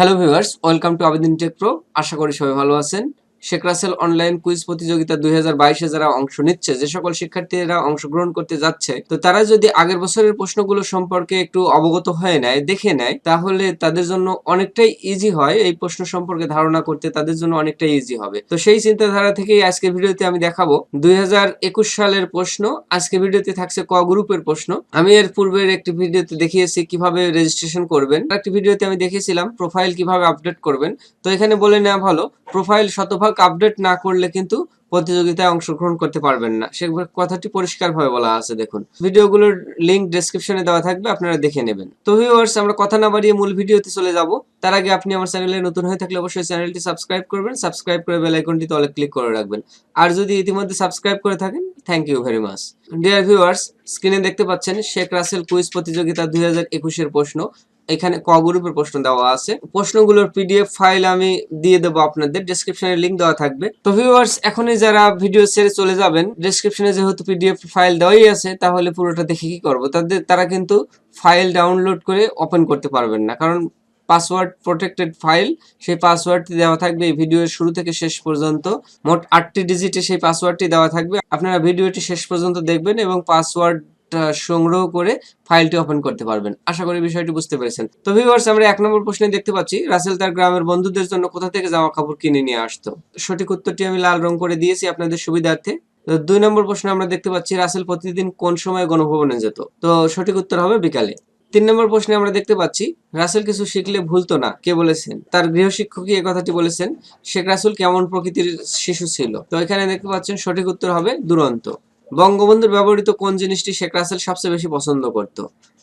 Hello viewers welcome to Abedin tech pro আশা করি সবাই ভালো আছেন। শেখ রাসেল অনলাইন কুইজ প্রতিযোগিতা দুই হাজার বাইশে যারা অংশ নিচ্ছে, যে সকল শিক্ষার্থীরা অংশগ্রহণ করতে যাচ্ছে, তো তারা যদি আগের বছরের প্রশ্নগুলো সম্পর্কে একটু অবগত হয়ে নেয়, দেখে নেয়, তাহলে তাদের জন্য অনেকটাই ইজি হয় এই প্রশ্ন সম্পর্কে ধারণা করতে, তাদের জন্য অনেকটাই ইজি হবে। তো সেই চিন্তাধারা থেকেই আজকে ভিডিওতে আমি দেখাবো দুই হাজার একুশ সালের প্রশ্ন আজকে ভিডিওতে থাকছে ক গ্রুপের প্রশ্ন। আমি এর পূর্বের একটি ভিডিওতে দেখিয়েছি কীভাবে রেজিস্ট্রেশন করবেন একটি ভিডিওতে আমি দেখিয়েছিলাম প্রোফাইল কীভাবে আপডেট করবেন, তো এখানে বলে নেওয়া ভালো প্রোফাইল শতভাগ আপডেট না করলে কিন্তু প্রতিযোগিতায় অংশগ্রহণ করতে পারবেন না। সে কথাটি পরিষ্কারভাবে বলা আছে, দেখুন। ভিডিওগুলোর লিংক ডেসক্রিপশনে দেওয়া থাকবে, আপনারা দেখে নেবেন। তো ভিউয়ার্স আমরা কথা না বাড়িয়ে মূল ভিডিওতে চলে যাব। তার আগে আপনি আমার চ্যানেলে নতুন হয়ে থাকলে অবশ্যই চ্যানেলটি সাবস্ক্রাইব করবেন সাবস্ক্রাইব করে বেল আইকনটি তলে ক্লিক করে রাখবেন। আর যদি ইতিমধ্যে সাবস্ক্রাইব করে থাকেন thank you very much dear viewers স্ক্রিনে দেখতে পাচ্ছেন শেখ রাসেল কুইজ প্রতিযোগিতা দুই হাজার একুশের প্রশ্ন। এখানে ক গ্রুপের প্রশ্ন দেওয়া আছে। প্রশ্নগুলোর পিডিএফ ফাইল আমি দিয়ে দেবো আপনাদের। ডেসক্রিপশনে লিঙ্ক দেওয়া থাকবে। তো ভিউয়ার্স এখনই যারা ভিডিও ছেড়ে চলে যাবেন ডেসক্রিপশনে যেহেতু পিডিএফ ফাইল দেওয়াই আছে, তাহলে পুরোটা দেখে কি করব? তাদের, তারা কিন্তু ফাইল ডাউনলোড করে ওপেন করতে পারবেন না। কারণ পাসওয়ার্ড প্রোটেক্টেড ফাইল সেই পাসওয়ার্ডটি দেওয়া থাকবে এই ভিডিওর শুরু থেকে শেষ পর্যন্ত। মোট আটটি ডিজিটে সেই পাসওয়ার্ডটি দেওয়া থাকবে। আপনারা ভিডিওটি শেষ পর্যন্ত দেখবেন এবং পাসওয়ার্ড সংগ্রহ করে ফাইলটি ওপেন করতে পারবেন। আশা করি বিষয়টি বুঝতে পেরেছেন। তো ভিউয়ার্স আমরা এক নম্বর প্রশ্নে দেখতে পাচ্ছি, রাসেল তার গ্রামের বন্ধুদের জন্য কোথা থেকে জামা কাপড় কিনে নিয়ে আসতো? সঠিক উত্তরটি আমি লাল রং করে দিয়েছি আপনাদের সুবিধার্থে। দুই নম্বর প্রশ্নে আমরা দেখতে পাচ্ছি, রাসেল প্রতিদিন কোন সময় গণভবনে যেত? তো সঠিক উত্তর হবে বিকালে। তিন নম্বর প্রশ্নে আমরা দেখতে পাচ্ছি, রাসেল কিছু শিখলে ভুলতো না, কে বলেছেন? তার গৃহশিক্ষকই এই কথাটি বলেছেন? শেখ রাসুল কেমন প্রকৃতির শিশু ছিল? তো এখানে দেখতে পাচ্ছেন, সঠিক উত্তর হবে দুরন্ত। বঙ্গবন্ধুর ব্যবহৃত কোন জিনিসটি শেখ রাসেল সবচেয়ে বেশি পছন্দ করত?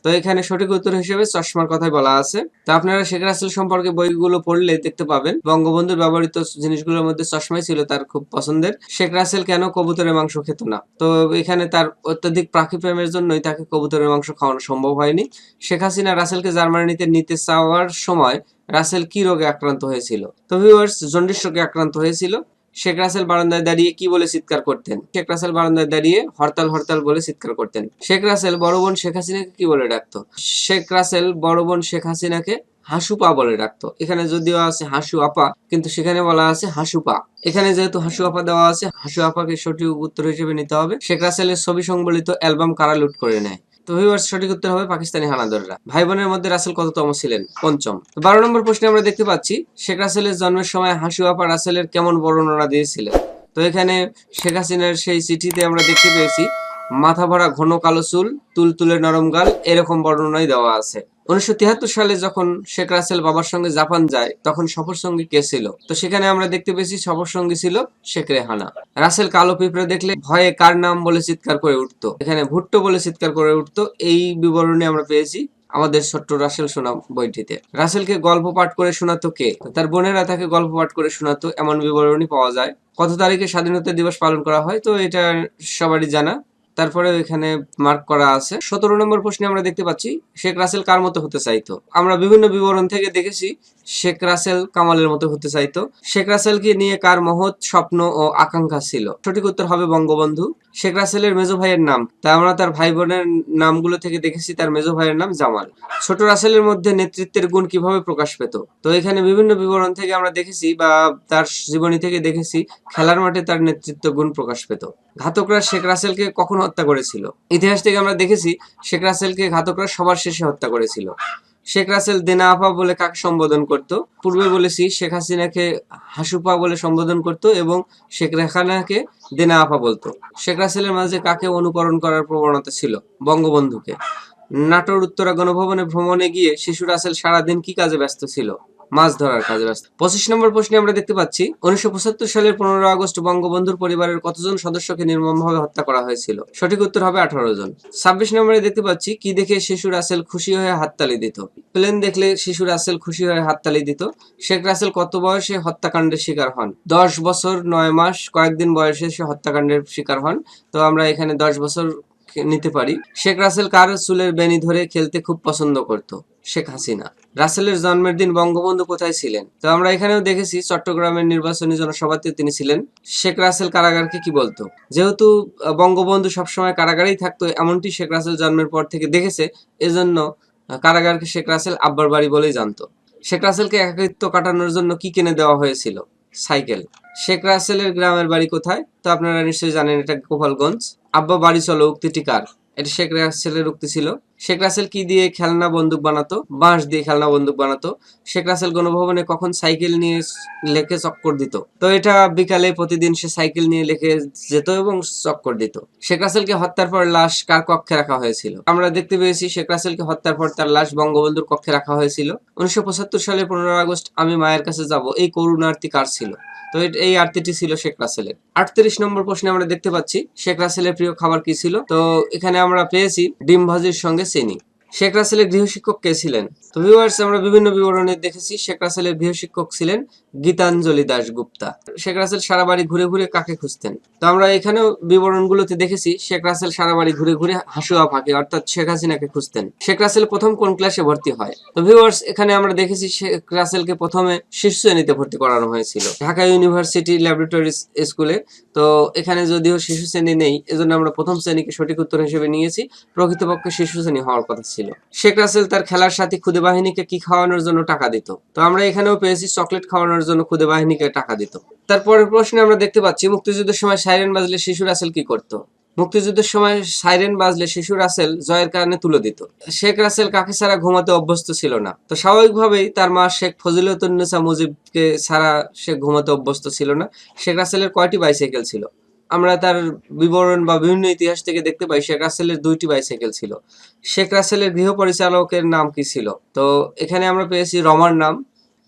তো এখানে সঠিক উত্তর হিসেবে চশমার কথাই বলা আছে। তো আপনারা শেখ রাসেল সম্পর্কে বইগুলো পড়লে দেখতে পাবেন, বঙ্গবন্ধুর ব্যবহৃত জিনিসগুলোর মধ্যে চশমাই ছিল তার খুব পছন্দের। শেখ রাসেল কেন কবুতরের মাংস খেত না? তো এখানে তার অত্যাধিক পাখি প্রেমের জন্যই তাকে কবুতরের মাংস খাওয়ানো সম্ভব হয়নি। শেখ হাসিনা রাসেলকে জার্মানিতে নিতে চাওয়ার সময় রাসেল কি রোগে আক্রান্ত হয়েছিল? তো ভিউয়ার্স জন্ডিস রোগে আক্রান্ত হয়েছিল। শেখ রাসেল বারান্দায় দাঁড়িয়ে কি বলে চিৎকার করতেন? শেখ রাসেল বারান্দায় দাঁড়িয়ে হরতাল হরতাল বলে চিৎকার করতেন। শেখ রাসেল বড় বোন শেখ হাসিনাকে কি বলে ডাকতো? শেখ রাসেল বড় বোন শেখ হাসিনাকে হাসুপা বলে ডাকতো। এখানে যদিও আছে হাসু আপা, কিন্তু সেখানে বলা আছে হাসুপা এখানে যেহেতু হাসু আপা দেওয়া আছে, হাসু আপাকে সঠিক উত্তর হিসেবে নিতে হবে। শেখ রাসেলের ছবি সংবলিত অ্যালবাম কারা লুট করে নেয়? তো সঠিক উত্তর হবে পাকিস্তানি হানাদাররা। ভাই বোনের মধ্যে রাসেল কততম ছিলেন? পঞ্চম। তো বারো নম্বর প্রশ্নে আমরা দেখতে পাচ্ছি, শেখ রাসেলের জন্মের সময় হাসি আপা রাসেলের কেমন বর্ণনা দিয়েছিলেন? তো এখানে শেখ হাসিনার সেই চিঠিতে আমরা দেখতে পেয়েছি মাথা ভরা ঘন কালো চুল তুল তুলে নরম গাল, এরকম বর্ণনাই দেওয়া আছে। উনিশশো সালে যখন শেখ রাসেল বাবার সঙ্গে জাপান যায়, তখন সফর সঙ্গী কে ছিল? তো সেখানে আমরা দেখতে পেয়েছি সফর সঙ্গী ছিল শেখ রেহানা। রাসেল কালো পিঁপড়ে দেখলে ভয়ে কার নাম বলে চিৎকার করে উঠতো? এখানে ভুট্টো বলে চিৎকার করে উঠতো, এই বিবরণী আমরা পেয়েছি আমাদের ছোট্ট রাসেল শোনা বইটিতে। রাসেলকে গল্প পাঠ করে শোনাতো কে? তার বোনেরা তাকে গল্প পাঠ করে শোনাতো, এমন বিবরণী পাওয়া যায়। কত তারিখে স্বাধীনতা দিবস পালন করা হয়, তো এটা সবারই জানা। তারপরে এখানে মার্ক করা আছে। সতেরো নম্বর প্রশ্নে আমরা দেখতে পাচ্ছি, শেখ রাসেল কার মতো হতে চাইতো? আমরা বিভিন্ন বিবরণ থেকে দেখেছি শেখ রাসেল কামালের মতো হতে চাইতো। শেখ রাসেলকে নিয়ে কার মহৎ স্বপ্ন ও আকাঙ্ক্ষা ছিল? সঠিক উত্তর হবে বঙ্গবন্ধু। শেখ রাসেলের মেজো ভাইয়ের নাম। তাই আমরা তার ভাই বোনের নামগুলো থেকে দেখেছি, তার মেজো ভাইয়ের নাম জামাল। ছোট রাসেলের মধ্যে নেতৃত্বের গুণ কীভাবে প্রকাশ পেত? তো এখানে বিভিন্ন বিবরণ থেকে আমরা দেখেছি বা তার জীবনী থেকে দেখেছি, খেলার মাঠে তার নেতৃত্ব গুণ প্রকাশ পেত। ঘাতকরা শেখ রাসেলকে কখন হত্যা করেছিল? ইতিহাস থেকে আমরা দেখেছি, শেখ রাসেলকে ঘাতকরা সবার শেষে হত্যা করেছিল। শেখ রাসেল দেনা আপা বলে কাকে সম্বোধন করত? পূর্বে বলেছি শেখ হাসিনাকে হাসুপা বলে সম্বোধন করত এবং শেখ রেখানাকে দেনা আপা বলতো। শেখ রাসেলের মাঝে কাকে অনুকরণ করার প্রবণতা ছিল? বঙ্গবন্ধুকে। নাটোর উত্তরা গণভবনে ভ্রমণে গিয়ে শিশু রাসেল সারাদিন কি কাজে ব্যস্ত ছিল? মাছ ধরার কাজে ব্যস্ত। পঁচিশ নম্বর প্রশ্নে আমরা দেখতে পাচ্ছি, উনিশশো পঁচাত্তর সালের পনেরো আগস্ট বঙ্গবন্ধুর পরিবারের কতজন সদস্যকে নির্মমভাবে হত্যা করা হয়েছিল? সঠিক উত্তর হবে আঠারো জন। ছাব্বিশ নম্বরে দেখতে পাচ্ছি, কি দেখে শিশু রাসেল খুশি হয়ে হাততালি দিত? প্লেন দেখলে শিশু রাসেল খুশি হয়ে হাততালি দিত। শেখ রাসেল কত বয়সে হত্যাকাণ্ডের শিকার হন? দশ বছর, নয় মাস, কয়েকদিন বয়সে সে হত্যাকাণ্ডের শিকার হন। তো আমরা এখানে দশ বছর নিতে পারি। শেখ রাসেল কার চুলের বেনি ধরে খেলতে খুব পছন্দ করত? শেখ হাসিনা। রাসেলের জন্মের দিন বঙ্গবন্ধু কোথায় ছিলেন? তো আমরা এখানেও দেখেছি চট্টগ্রামের নির্বাচনী জনসভাতে তিনি ছিলেন। শেখ রাসেল কারাগারকে কি বলতো? যেহেতু বঙ্গবন্ধু সবসময় কারাগারেই থাকতো, এমনটি শেখ রাসেল জন্মের পর থেকে দেখেছে। এজন্য কারাগারকে শেখ রাসেল আব্বার বাড়ি বলেই জানতো। শেখ রাসেলকে একাকিত্ব কাটানোর জন্য কি কিনে দেওয়া হয়েছিল? সাইকেল। শেখ রাসেলের গ্রামের বাড়ি কোথায়? তো আপনারা নিশ্চয়ই জানেন এটা গোপালগঞ্জ। আব্বা বাড়ি চলো, উক্তিটি কার? এটা শেখ রাসেলের উক্তি ছিল। শেখ রাসেল কি দিয়ে খেলনা বন্দুক বানাতো? বাঁশ দিয়ে খেলনা বন্দুক বানাতো? শেখ রাসেল গণভবনে কখন সাইকেল নিয়ে লেখে চক্কর দিত? তো এটা বিকালে প্রতিদিন সে সাইকেল নিয়ে লেখে যেত এবং চক্কর দিত। শেখ রাসেলকে হত্যার পর লাশ কার কক্ষে রাখা হয়েছিল? আমরা দেখতে পেয়েছি শেখ রাসেলকে হত্যার পর তার লাশ বঙ্গবন্ধুর কক্ষে রাখা হয়েছিল। উনিশশো পঁচাত্তর সালে পনেরো আগস্ট আমি মায়ের কাছে যাব। এই করুণার্থী কার ছিল? তো এই আরতিটি ছিল শেখ রাসেলের। আটত্রিশ নম্বর প্রশ্নে আমরা দেখতে পাচ্ছি, শেখ রাসেলের প্রিয় খাবার কি ছিল? তো এখানে আমরা পেয়েছি ডিম ভাজির সঙ্গে 生に শেখ রাসেলের গৃহশিক্ষক কে ছিলেন? তো ভিউয়ার্স আমরা বিভিন্ন বিবরণে দেখেছি শেখ রাসেলের গৃহশিক্ষক ছিলেন গীতাঞ্জলি দাশ গুপ্তা শেখ রাসেল সারা বাড়ি ঘুরে ঘুরে কাকে খুঁজতেন? তো আমরা এখানেও বিবরণগুলোতে দেখেছি শেখ রাসেল সারা বাড়ি ঘুরে ঘুরে হাসুয়া ফাঁকে, অর্থাৎ শেখ হাসিনাকে খুঁজতেন। শেখ রাসেল প্রথম কোন ক্লাসে ভর্তি হয়? তো ভিউয়ার্স এখানে আমরা দেখেছি শেখ রাসেলকে প্রথমে শীর্ষ শ্রেণীতে ভর্তি করানো হয়েছিল, ঢাকা ইউনিভার্সিটি ল্যাবরেটরি স্কুলে তো এখানে যদিও শিশু শ্রেণি নেই, এজন্য আমরা প্রথম শ্রেণীকে সঠিক উত্তর হিসেবে নিয়েছি, প্রকৃতপক্ষে শিশু শ্রেণি হওয়ার কথা ছিল। শেখ রাসেল তার খেলার সাথী খুদে বাহিনীকে কি খাওয়ানোর জন্য টাকা দিত? তো আমরা এখানেও পেয়েছি চকলেট খাওয়ানোর জন্য খুদে বাহিনীকে টাকা দিত। তারপরের প্রশ্নে আমরা দেখতে পাচ্ছি, মুক্তিযুদ্ধের সময় সাইরেন বাজলে শিশু রাসেল কি করত? মুক্তিযুদ্ধের সময় সাইরেন বাজলে শিশু রাসেল জয়ের কারণে তুলে দিত। শেখ রাসেল কাকে ছাড়া ঘুমাতে অভ্যস্ত ছিল না। তো স্বাভাবিকভাবেই তার মা শেখ ফজিলতুন্নেসা মুজিবকে ছাড়া সে ঘুমাতে অভ্যস্ত ছিল না। শেখ রাসেলের কয়টি বাইসাইকেল ছিল? আমরা তার বিবরণ বা বিভিন্ন ইতিহাস থেকে দেখতে পাই, শেখ রাসেলের দুইটি বাইসাইকেল ছিল। শেখ রাসেলের গৃহ পরিচালকের নাম কি ছিল? তো এখানে আমরা পেয়েছি রমার নাম।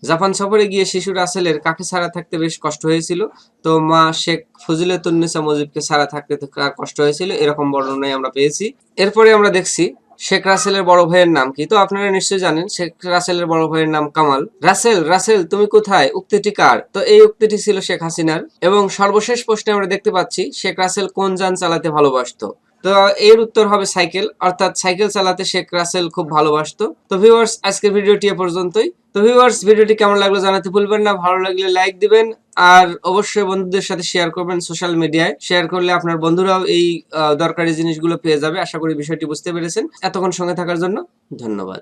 জাপান সফরে গিয়ে শিশু রাসেলের কাকে ছাড়া থাকতে বেশ কষ্ট হয়েছিল। তো মা শেখ ফজিলতুন্নেসা মুজিবকে ছাড়া থাকতে কষ্ট হয়েছিল, এরকম বর্ণনায় আমরা পেয়েছি। এরপরে আমরা দেখছি শেখ রাসেলের বড় ভাইয়ের নাম কি? তো আপনারা নিশ্চয়ই জানেন, শেখ রাসেলের বড় ভাইয়ের নাম কামাল। রাসেল রাসেল, তুমি কোথায়? উক্তিটি কার? তো এই উক্তিটি ছিল শেখ হাসিনার। এবং সর্বশেষ প্রশ্নে আমরা দেখতে পাচ্ছি, শেখ রাসেল কোন যান চালাতে ভালোবাসতো? তো এর উত্তর হবে সাইকেল। অর্থাৎ সাইকেল চালাতে শেখ রাসেল খুব ভালোবাসতো। তো ভিউয়ার্স আজকের ভিডিওটি এ পর্যন্তই। তো ভিউয়ার্স ভিডিওটি কেমন লাগল জানাতে ভুলবেন না। ভালো লাগলে লাইক দিবেন। আর অবশ্যই বন্ধুদের সাথে শেয়ার করবেন সোশ্যাল মিডিয়ায় শেয়ার করলে আপনার বন্ধুরাও এই দরকারি জিনিসগুলো পেয়ে যাবে। আশা করি বিষয়টি বুঝতে পেরেছেন। এতক্ষণ সঙ্গে থাকার জন্য ধন্যবাদ।